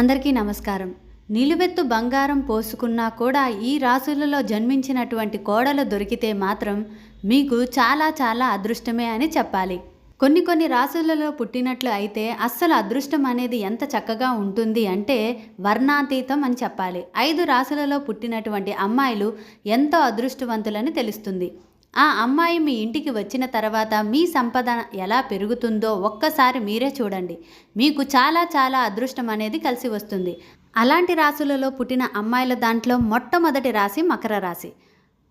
అందరికీ నమస్కారం. నిలువెత్తు బంగారం పోసుకున్నా కూడా ఈ రాశులలో జన్మించినటువంటి కోడలు దొరికితే మాత్రం మీకు చాలా చాలా అదృష్టమే అని చెప్పాలి. కొన్ని కొన్ని రాశులలో పుట్టినట్లు అయితే అస్సలు అదృష్టం అనేది ఎంత చక్కగా ఉంటుంది అంటే వర్ణాతీతం అని చెప్పాలి. ఐదు రాశులలో పుట్టినటువంటి అమ్మాయిలు ఎంతో అదృష్టవంతులని తెలుస్తుంది. ఆ అమ్మాయి మీ ఇంటికి వచ్చిన తర్వాత మీ సంపద ఎలా పెరుగుతుందో ఒక్కసారి మీరే చూడండి. మీకు చాలా చాలా అదృష్టం అనేది కలిసి వస్తుంది. అలాంటి రాశులలో పుట్టిన అమ్మాయిల దాంట్లో మొట్టమొదటి రాశి మకర రాశి.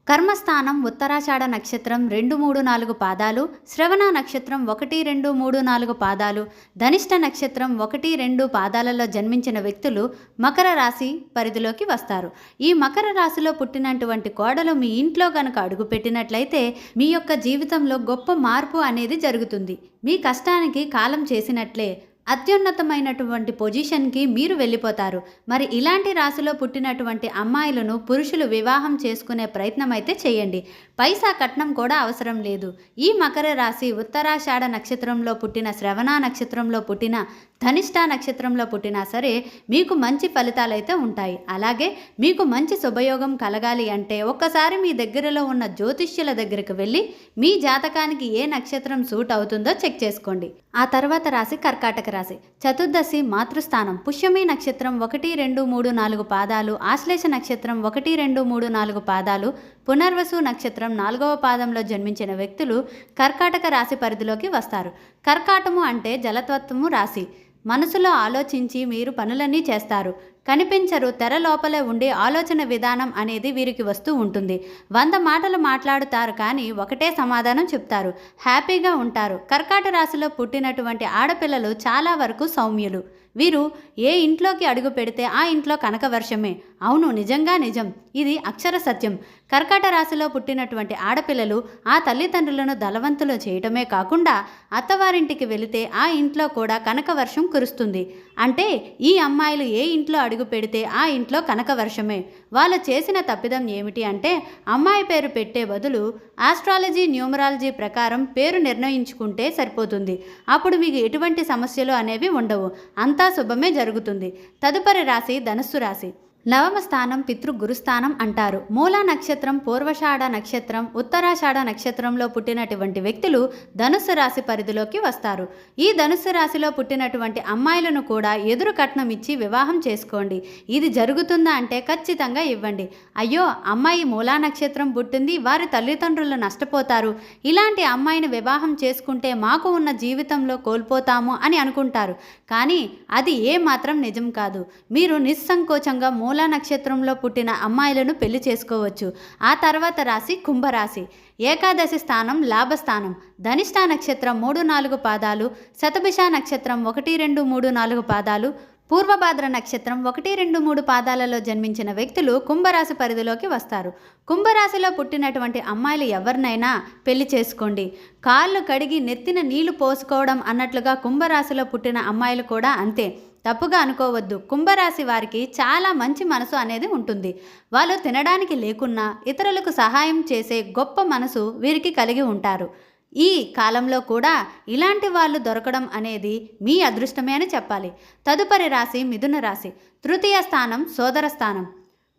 కర్మస్థానం ఉత్తరాషాఢ నక్షత్రం రెండు మూడు నాలుగు పాదాలు శ్రవణ నక్షత్రం ఒకటి రెండు మూడు నాలుగు పాదాలు ధనిష్ట నక్షత్రం ఒకటి రెండు పాదాలలో జన్మించిన వ్యక్తులు మకర రాశి పరిధిలోకి వస్తారు. ఈ మకర రాశిలో పుట్టినటువంటి కోడలు మీ ఇంట్లో కనుక అడుగుపెట్టినట్లయితే మీ యొక్క జీవితంలో గొప్ప మార్పు అనేది జరుగుతుంది. మీ కష్టానికి కాలం చేసినట్లే అత్యున్నతమైనటువంటి పొజిషన్కి మీరు వెళ్ళిపోతారు. మరి ఇలాంటి రాశిలో పుట్టినటువంటి అమ్మాయిలను పురుషులు వివాహం చేసుకునే ప్రయత్నం అయితే చేయండి. పైసా కట్నం కూడా అవసరం లేదు. ఈ మకర రాశి ఉత్తరాషాఢ నక్షత్రంలో పుట్టిన శ్రవణ నక్షత్రంలో పుట్టిన ధనిష్ట నక్షత్రంలో పుట్టినా సరే మీకు మంచి ఫలితాలైతే ఉంటాయి. అలాగే మీకు మంచి శుభయోగం కలగాలి అంటే ఒక్కసారి మీ దగ్గరలో ఉన్న జ్యోతిష్యుల దగ్గరికి వెళ్ళి మీ జాతకానికి ఏ నక్షత్రం సూట్ అవుతుందో చెక్ చేసుకోండి. ఆ తర్వాత రాశి కర్కాటక రాశి. చతుర్దశి మాతృస్థానం. పుష్యమి నక్షత్రం ఒకటి రెండు మూడు నాలుగు పాదాలు. ఆశ్లేష నక్షత్రం ఒకటి రెండు మూడు నాలుగు పాదాలు. పునర్వసు నక్షత్రం నాలుగవ పాదంలో జన్మించిన వ్యక్తులు కర్కాటక రాశి పరిధిలోకి వస్తారు. కర్కాటము అంటే జలతత్వము రాశి. మనసులో ఆలోచించి మీరు పనులన్నీ చేస్తారు. కనిపించరు తెర లోపలే ఉండే ఆలోచన విధానం అనేది వీరికి వస్తూ ఉంటుంది. వంద మాటలు మాట్లాడుతారు కానీ ఒకటే సమాధానం చెప్తారు. హ్యాపీగా ఉంటారు. కర్కాట రాశిలో పుట్టినటువంటి ఆడపిల్లలు చాలా వరకు సౌమ్యులు. వీరు ఏ ఇంట్లోకి అడుగు పెడితే ఆ ఇంట్లో కనకవర్షమే అవును నిజంగా నిజం. ఇది అక్షర సత్యం. కర్కాట రాశిలో పుట్టినటువంటి ఆడపిల్లలు ఆ తల్లిదండ్రులను దళవంతులు చేయటమే కాకుండా అత్తవారింటికి వెళితే ఆ ఇంట్లో కూడా కనకవర్షం కురుస్తుంది. అంటే ఈ అమ్మాయిలు ఏ ఇంట్లో అడుగు పెడితే ఆ ఇంట్లో కనకవర్షమే వాళ్ళు చేసిన తప్పిదం ఏమిటి అంటే అమ్మాయి పేరు పెట్టే బదులు ఆస్ట్రాలజీ న్యూమరాలజీ ప్రకారం పేరు నిర్ణయించుకుంటే సరిపోతుంది. అప్పుడు మీకు ఎటువంటి సమస్యలు అనేవి ఉండవు. అంతా శుభమే జరుగుతుంది. తదుపరి రాశి ధనుస్సు రాశి. నవమ స్థానం పితృ గురుస్థానం అంటారు. మూలా నక్షత్రం పూర్వషాఢ నక్షత్రం ఉత్తరాషాఢ నక్షత్రంలో పుట్టినటువంటి వ్యక్తులు ధనుస్సు రాశి పరిధిలోకి వస్తారు. ఈ ధనుస్సు రాశిలో పుట్టినటువంటి అమ్మాయిలను కూడా ఎదురు కట్నం ఇచ్చి వివాహం చేసుకోండి. ఇది జరుగుతుందా అంటే ఖచ్చితంగా ఇవ్వండి. అయ్యో అమ్మాయి మూలా నక్షత్రం పుట్టింది వారి తల్లిదండ్రులు నష్టపోతారు. ఇలాంటి అమ్మాయిని వివాహం చేసుకుంటే మాకు ఉన్న జీవితంలో కోల్పోతాము అని అనుకుంటారు. కానీ అది ఏ మాత్రం నిజం కాదు. మీరు నిస్సంకోచంగా మూలా నక్షత్రంలో పుట్టిన అమ్మాయిలను పెళ్ళి చేసుకోవచ్చు. ఆ తర్వాత రాశి కుంభరాశి. ఏకాదశి స్థానం లాభస్థానం. ధనిష్ట నక్షత్రం మూడు నాలుగు పాదాలు. శతభిష నక్షత్రం ఒకటి రెండు మూడు నాలుగు పాదాలు. పూర్వభాద్ర నక్షత్రం ఒకటి రెండు మూడు పాదాలలో జన్మించిన వ్యక్తులు కుంభరాశి పరిధిలోకి వస్తారు. కుంభరాశిలో పుట్టినటువంటి అమ్మాయిలు ఎవరినైనా పెళ్ళి చేసుకోండి. కాళ్ళు కడిగి నెత్తిన నీళ్ళు పోసుకోవడం అన్నట్లుగా కుంభరాశిలో పుట్టిన అమ్మాయిలు కూడా అంతే. తప్పుగా అనుకోవద్దు. కుంభరాశి వారికి చాలా మంచి మనసు అనేది ఉంటుంది. వాళ్ళు తినడానికి లేకున్నా ఇతరులకు సహాయం చేసే గొప్ప మనసు వీరికి కలిగి ఉంటారు. ఈ కాలంలో కూడా ఇలాంటి వాళ్ళు దొరకడం అనేది మీ అదృష్టమే అని చెప్పాలి. తదుపరి రాశి మిథున రాశి. తృతీయ స్థానం సోదర స్థానం.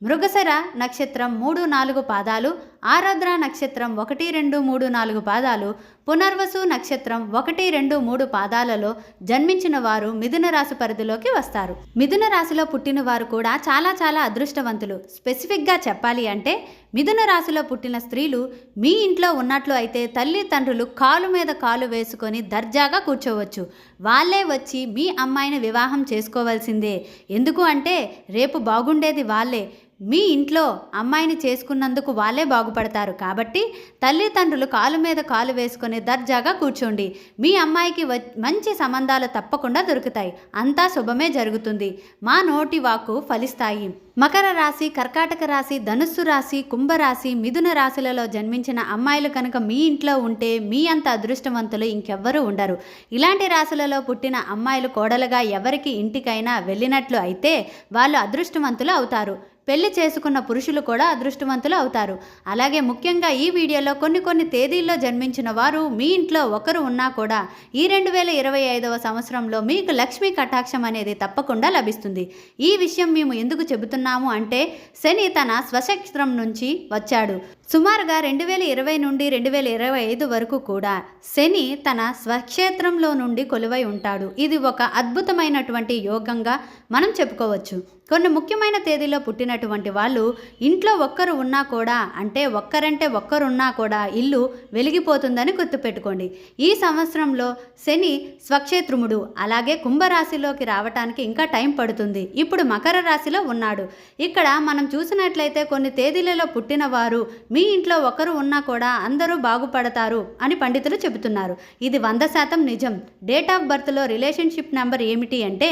మృగశర నక్షత్రం మూడు నాలుగు పాదాలు ఆరాధ్ర నక్షత్రం ఒకటి రెండు మూడు నాలుగు పాదాలు పునర్వసు నక్షత్రం ఒకటి రెండు మూడు పాదాలలో జన్మించిన వారు మిథున రాశి పరిధిలోకి వస్తారు. మిథున రాశిలో పుట్టిన వారు కూడా చాలా చాలా అదృష్టవంతులు. స్పెసిఫిక్గా చెప్పాలి అంటే మిథున రాశిలో పుట్టిన స్త్రీలు మీ ఇంట్లో ఉన్నట్లు అయితే తల్లి తండ్రులు కాలు మీద కాలు వేసుకొని దర్జాగా కూర్చోవచ్చు. వాళ్ళే వచ్చి మీ అమ్మాయిని వివాహం చేసుకోవాల్సిందే. ఎందుకు అంటే రేపు బాగుండేది వాళ్ళే. మీ ఇంట్లో అమ్మాయిని చేసుకున్నందుకు వాళ్ళే బాగుపడతారు. కాబట్టి తల్లిదండ్రులు కాలు మీద కాలు వేసుకుని దర్జాగా కూర్చోండి. మీ అమ్మాయికి వ మంచి సంబంధాలు తప్పకుండా దొరుకుతాయి. అంతా శుభమే జరుగుతుంది. మా నోటి వాక్కు ఫలిస్తాయి. మకర రాశి కర్కాటక రాశి ధనుస్సు రాశి కుంభరాశి మిథున రాశులలో జన్మించిన అమ్మాయిలు కనుక మీ ఇంట్లో ఉంటే మీ అంత అదృష్టవంతులు ఇంకెవ్వరూ ఉండరు. ఇలాంటి రాశులలో పుట్టిన అమ్మాయిలు కోడలుగా ఎవరికి ఇంటికైనా వెళ్ళినట్లు అయితే వాళ్ళు అదృష్టవంతులు అవుతారు. పెళ్ళి చేసుకున్న పురుషులు కూడా అదృష్టవంతులు అవుతారు. అలాగే ముఖ్యంగా ఈ వీడియోలో కొన్ని కొన్ని తేదీల్లో జన్మించిన వారు మీ ఇంట్లో ఒకరు ఉన్నా కూడా ఈ రెండు వేల ఇరవై ఐదవ సంవత్సరంలో మీకు లక్ష్మీ కటాక్షం అనేది తప్పకుండా లభిస్తుంది. ఈ విషయం మేము ఎందుకు చెబుతున్నాము అంటే శని తన స్వశక్త్రం నుంచి వచ్చాడు. సుమారుగా రెండు వేల ఇరవై నుండి రెండు వేల ఇరవై ఐదు వరకు కూడా శని తన స్వక్షేత్రంలో నుండి కొలువై ఉంటాడు. ఇది ఒక అద్భుతమైనటువంటి యోగంగా మనం చెప్పుకోవచ్చు. కొన్ని ముఖ్యమైన తేదీలో పుట్టినటువంటి వాళ్ళు ఇంట్లో ఒక్కరు ఉన్నా కూడా అంటే ఒక్కరంటే ఒక్కరున్నా కూడా ఇల్లు వెలిగిపోతుందని గుర్తుపెట్టుకోండి. ఈ సంవత్సరంలో శని స్వక్షేత్రముడు అలాగే కుంభరాశిలోకి రావటానికి ఇంకా టైం పడుతుంది. ఇప్పుడు మకర రాశిలో ఉన్నాడు. ఇక్కడ మనం చూసినట్లయితే కొన్ని తేదీలలో పుట్టిన వారు మీ ఇంట్లో ఒకరు ఉన్నా కూడా అందరూ బాగుపడతారు అని పండితులు చెబుతున్నారు. ఇది వంద శాతం నిజం. డేట్ ఆఫ్ బర్త్లో రిలేషన్షిప్ నెంబర్ ఏమిటి అంటే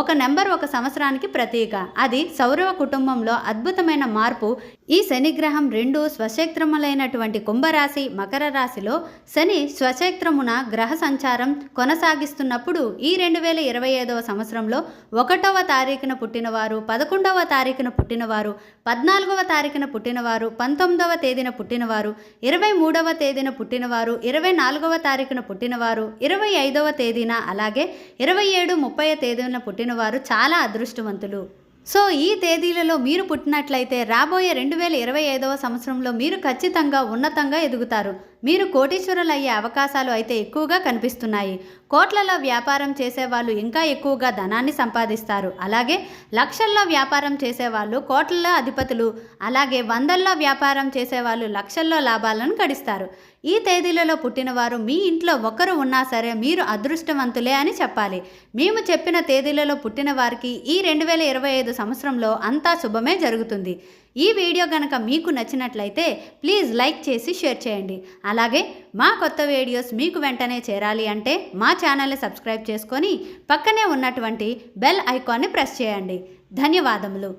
ఒక నెంబర్ ఒక సంవత్సరానికి ప్రతీక. అది సౌరవ కుటుంబంలో అద్భుతమైన మార్పు ఈ శనిగ్రహం రెండు స్వక్షేత్రములైనటువంటి కుంభరాశి మకర రాశిలో శని స్వక్షేత్రమున గ్రహ సంచారం కొనసాగిస్తున్నప్పుడు ఈ రెండు వేల ఇరవై ఐదవ సంవత్సరంలో ఒకటవ తారీఖున పుట్టినవారు పదకొండవ తారీఖున పుట్టినవారు పద్నాలుగవ తారీఖున పుట్టినవారు పంతొమ్మిదవ తేదీన పుట్టినవారు ఇరవై మూడవ తేదీన పుట్టినవారు ఇరవై నాలుగవ తారీఖున పుట్టినవారు ఇరవై ఐదవ తేదీన అలాగే ఇరవై ఏడు ముప్పై తేదీన పుట్టినవారు చాలా అదృష్టవంతులు. సో ఈ తేదీలలో మీరు పుట్టినట్లయితే రాబోయే రెండు వేల ఇరవై ఐదవ సంవత్సరంలో మీరు ఖచ్చితంగా ఉన్నతంగా ఎదుగుతారు. మీరు కోటీశ్వరులు అయ్యే అవకాశాలు అయితే ఎక్కువగా కనిపిస్తున్నాయి. కోట్లలో వ్యాపారం చేసేవాళ్ళు ఇంకా ఎక్కువగా ధనాన్ని సంపాదిస్తారు. అలాగే లక్షల్లో వ్యాపారం చేసేవాళ్ళు కోట్లలో అధిపతులు అలాగే వందల్లో వ్యాపారం చేసేవాళ్ళు లక్షల్లో లాభాలను గడిస్తారు. ఈ తేదీలలో పుట్టినవారు మీ ఇంట్లో ఒకరు ఉన్నా సరే మీరు అదృష్టవంతులే అని చెప్పాలి. మేము చెప్పిన తేదీలలో పుట్టిన వారికి ఈ రెండు వేల ఇరవై ఐదు సంవత్సరంలో అంతా శుభమే జరుగుతుంది. ఈ వీడియో కనుక మీకు నచ్చినట్లయితే ప్లీజ్ లైక్ చేసి షేర్ చేయండి. అలాగే మా కొత్త వీడియోస్ మీకు వెంటనే చేరాలి అంటే మా ఛానల్ని సబ్స్క్రైబ్ చేసుకొని పక్కనే ఉన్నటువంటి బెల్ ఐకాన్ని ప్రెస్ చేయండి. ధన్యవాదములు.